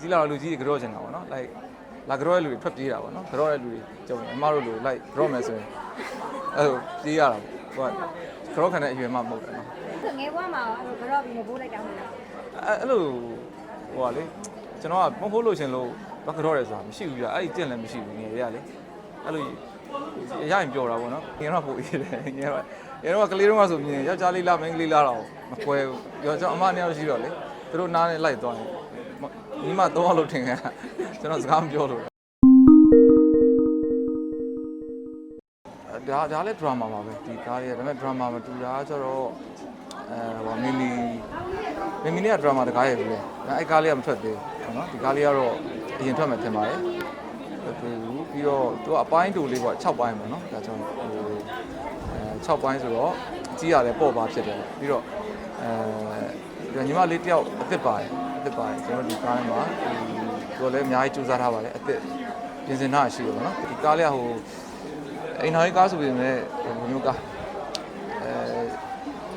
စီလာတော့လူကြီးတွေကြော့ချင်တာပေါ့နော် like လာကြော့တဲ့လူတွေထွက်ပြေးတာပေါ့နော်ကြော့တဲ့လူတွေကြုံရင်အမတို့လို like ကြော့မယ်ဆိုရင်အဲ့လိုပြေးရတာပေါ့ဟိုကကြော့ခံတဲ့အရွယ်မှမဟုတ်တယ်နော်ဆိုငယ်ဘွားမှာအဲ့လိုကတော့ပြီးမပိုးလိုက်တာမဟုတ်လားအဲ့အဲ့လိုဟိုကလေကျွန်တော်ကမဟုတ်လို့ရှင်လို့ဘာကြော့ရဲဆိုတာမရှိဘူးပြအဲ့ဒီတင့်လည်းမရှိဘူးငယ်ရလေအဲ့လိုရရင်ပြောတာပေါ့နော်ငယ်တော့ပို့အေးတယ်ငယ်တော့ငယ်တော့ကလေးတော့ဆိုမြင်ယောက်ျားလေးလားမိန်းကလေးလားတော့မကွဲဘူးပြောကျွန်တော်အမနှစ်ယောက်ရှိတော့လေသူတို့နားနဲ့လိုက်သွားရင် မိမသုံးအောင်လို့ထင်ခဲ့ကျွန်တော်စကားမပြောလို့ဒါဒါလည်း drama ပါပဲဒီကားရဲ့ဒါပေမဲ့ drama မတူတာကျတော့အဲဟိုမီမီမီမီနဲ့ drama တကားရဲ့ဘူးလေအဲ့ကားလေးကမထွက်သေးဘူးနော်ဒီကားလေးကတော့အရင်ထွက်မှထင်ပါတယ်တွေ့ဘူးပြီးတော့သူကအပိုင်းတူလေးပေါ့6ပိုင်းပေါ့နော်ဒါကြောင့်ဟိုအဲ6ပိုင်းဆိုတော့ကြီးရတယ်ပေါ့ပါဖြစ်တယ်ပြီးတော့အဲညီမလေးတယောက်အစ်စ်ပါတယ် အစ်စ်ပါတယ်ကျွန်တော်ဒီကားထဲမှာသူကလည်းအများကြီးစူးစမ်းထားပါတယ်အစ်စ်ပြင်ဆင်ထားရှိတယ်ပေါ့နော်ဒီကားလေးကဟိုအိမ်တော်ကြီးကားဆိုပေမဲ့ဟိုမျိုးကားအဲ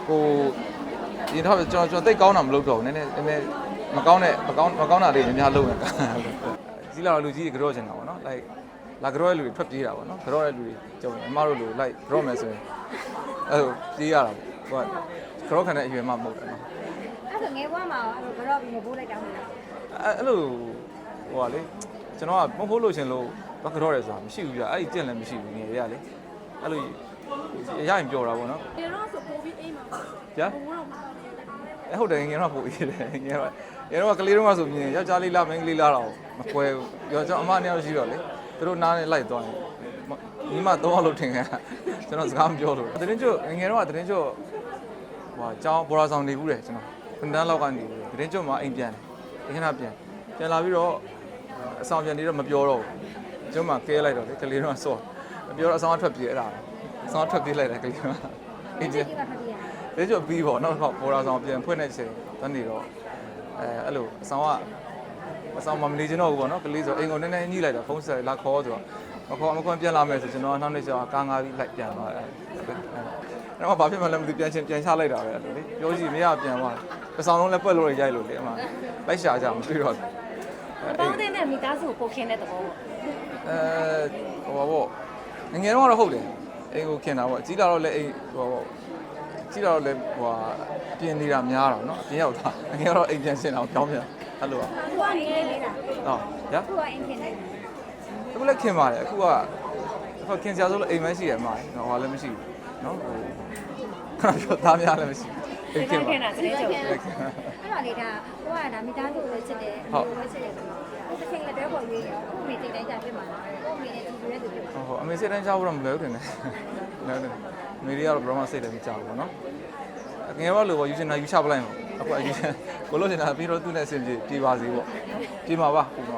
ဟိုဒီတော့ကျွန်တော်ကျွန်တော်တိတ်ကောင်းတာမလုပ်တော့ဘူးနည်းနည်းနည်းနည်းမကောင်းတဲ့မကောင်းမကောင်းတာလေးများများလုပ်နေတာကြီးလာတော့လူကြီးတွေကြော့ချင်တာပေါ့နော် like လာကြော့တဲ့လူတွေထွက်ပြေးတာပေါ့နော်ကြော့တဲ့လူတွေကြုံရင်အမတို့လို like ကြော့မယ်ဆိုရင်အဲ့လိုပြေးရတာပေါ့ဟိုကကြော့ခံတဲ့အရွယ်မှမဟုတ်တယ်နော်အဲ့ ဆိုငယ်ဘွားမှာအဲ့လိုကတော့ပြီးမပိုးလိုက်တာမဟုတ်လားအဲ့အဲ့လိုဟိုကလေကျွန်တော်ကမဟုတ်လို့ရှင်လို့ဘာကြော့ရဲဆိုတာမရှိဘူးပြအဲ့ဒီတင့်လည်းမရှိဘူးငယ်ရလေအဲ့လိုရရင်ပြောတာပေါ့နော်ဒီတော့ဆိုပိုးပြီးအိမ်မှာဗျာဘုံတော့မအဲ့ဟုတ်တယ်ငယ်တော့ပို့အေးတယ်ငယ်တော့ငယ်တော့ကလေးတော့ဆိုမြင်ယောက်ျားလေးလားမိန်းကလေးလားတော့မကွဲဘူးရောကျွန်တော်အမနှစ်ယောက်ရှိတော့လေသူတို့နားနဲ့လိုက်သွားရင်ညီမတော့လို့ထင်ခဲ့ကျွန်တော်စကားမပြောလို့တရင်ကျွငယ်တော့တရင်ကျွဟိုအကြောင်းဘော်ရာဆောင်နေဘူးတယ်ကျွန်တော် ခဏလောက်ကနေဘူးတရင်ကျွမှာအိမ်ပြန်တယ်ခဏပြန်ပြန်လာပြီးတော့အဆောင်ပြန်နေတော့မပြောတော့ဘူးကျွန်မကဲလိုက်တော့လေကလေးတော့ဆော့မပြောတော့အဆောင်အထွက်ပြေးအဲ့ဒါအဆောင်အထွက်ပြေးလိုက်တယ်ကလေးကအိမ်ပြန်ဒီကထွက်ပြေးရတာလေကျော်ပြီးပေါ့နောက်တစ်ခေါက်ပေါ်လာဆောင်ပြန်ဖွင့်တဲ့ချိန်တန်းနေတော့အဲအဲ့လိုအဆောင်ကအဆောင်မမနေချင်တော့ဘူးပေါ့နော်ကလေးဆိုအိမ်ကိုနည်းနည်းညှိလိုက်တော့ဖုန်းဆက်လာခေါ်ဆိုတော့မခေါ်မခွန်ပြန်လာမယ်ဆိုကျွန်တော်နောက်နေ့ကျတော့ကားငါးပြီးလိုက်ပြန်သွားတယ် အဲ့တော့ဘာဖြစ်မှလည်းမသိပြန်ချင်းပြန်ချလိုက်တာပဲအဲ့လိုလေပြောကြည့်မရပြန်သွားအဆောင်လုံးလည်းပွက်လို့ရိုက်လို့လေအမှလိုက်ရှာကြမတွေ့တော့ ပေါင်းတဲ့နဲ့မိသားစုကိုပို့ခင်းတဲ့သဘောပေါ့ အဲဟိုပါပေါ့ငယ်ငယ်တော့ကတော့ဟုတ်တယ်အိမ်ကိုခင်တာပေါ့ကြီးလာတော့လည်းအိမ်ဟိုပါပေါ့ကြီးလာတော့လည်းဟိုဟာပြင်နေတာများတော့เนาะပြင်ရောက်တာငယ်တော့အိမ်ပြန်ရှင်းအောင်ကြောင်းပြန်အဲ့လိုอ่ะ သူကနေလေးတာ ဟောရ သူကအင်ခင်နေ အခုလည်းခင်ပါတယ်အခုက ဟိုခင်ဆရာဆိုလို့အိမ်မရှိရအမနော်ဟိုလည်းမရှိဘူးနော်ဟိုခါပြောသားများလည်းမရှိဘူးအိမ်ခင်ပါခင်တာတည်းချုပ်အဲ့တော့လေဒါဟိုကဒါမိသားစုလည်းချစ်တယ်ဟိုလည်းချစ်တယ်ဆိုတော့ဟိုတစ်ချိန်လက်တွဲပေါ်ရေးတယ်ဟိုမိတိတ်တိုင်းကြဖြစ်မှာလားဟိုမိနဲ့တူတူရဲ့သူဖြစ်မှာဟိုအမေစိတ်တိုင်းကြောက်တော့မလွယ်ဘူးတင်တယ်လွယ်တယ်မိရီကတော့ဘရမစိတ်တယ်မကြောက်ဘူးနော်ငယ်တော့လို့ပေါ့ယူချင်တာယူချပလိုက်မှာအခုအရင်ကိုလို့ချင်တာပြီးတော့သူ့နဲ့အဆင်ပြေပြေပါစေပေါ့ပြေပါပါဟုတ်ပါ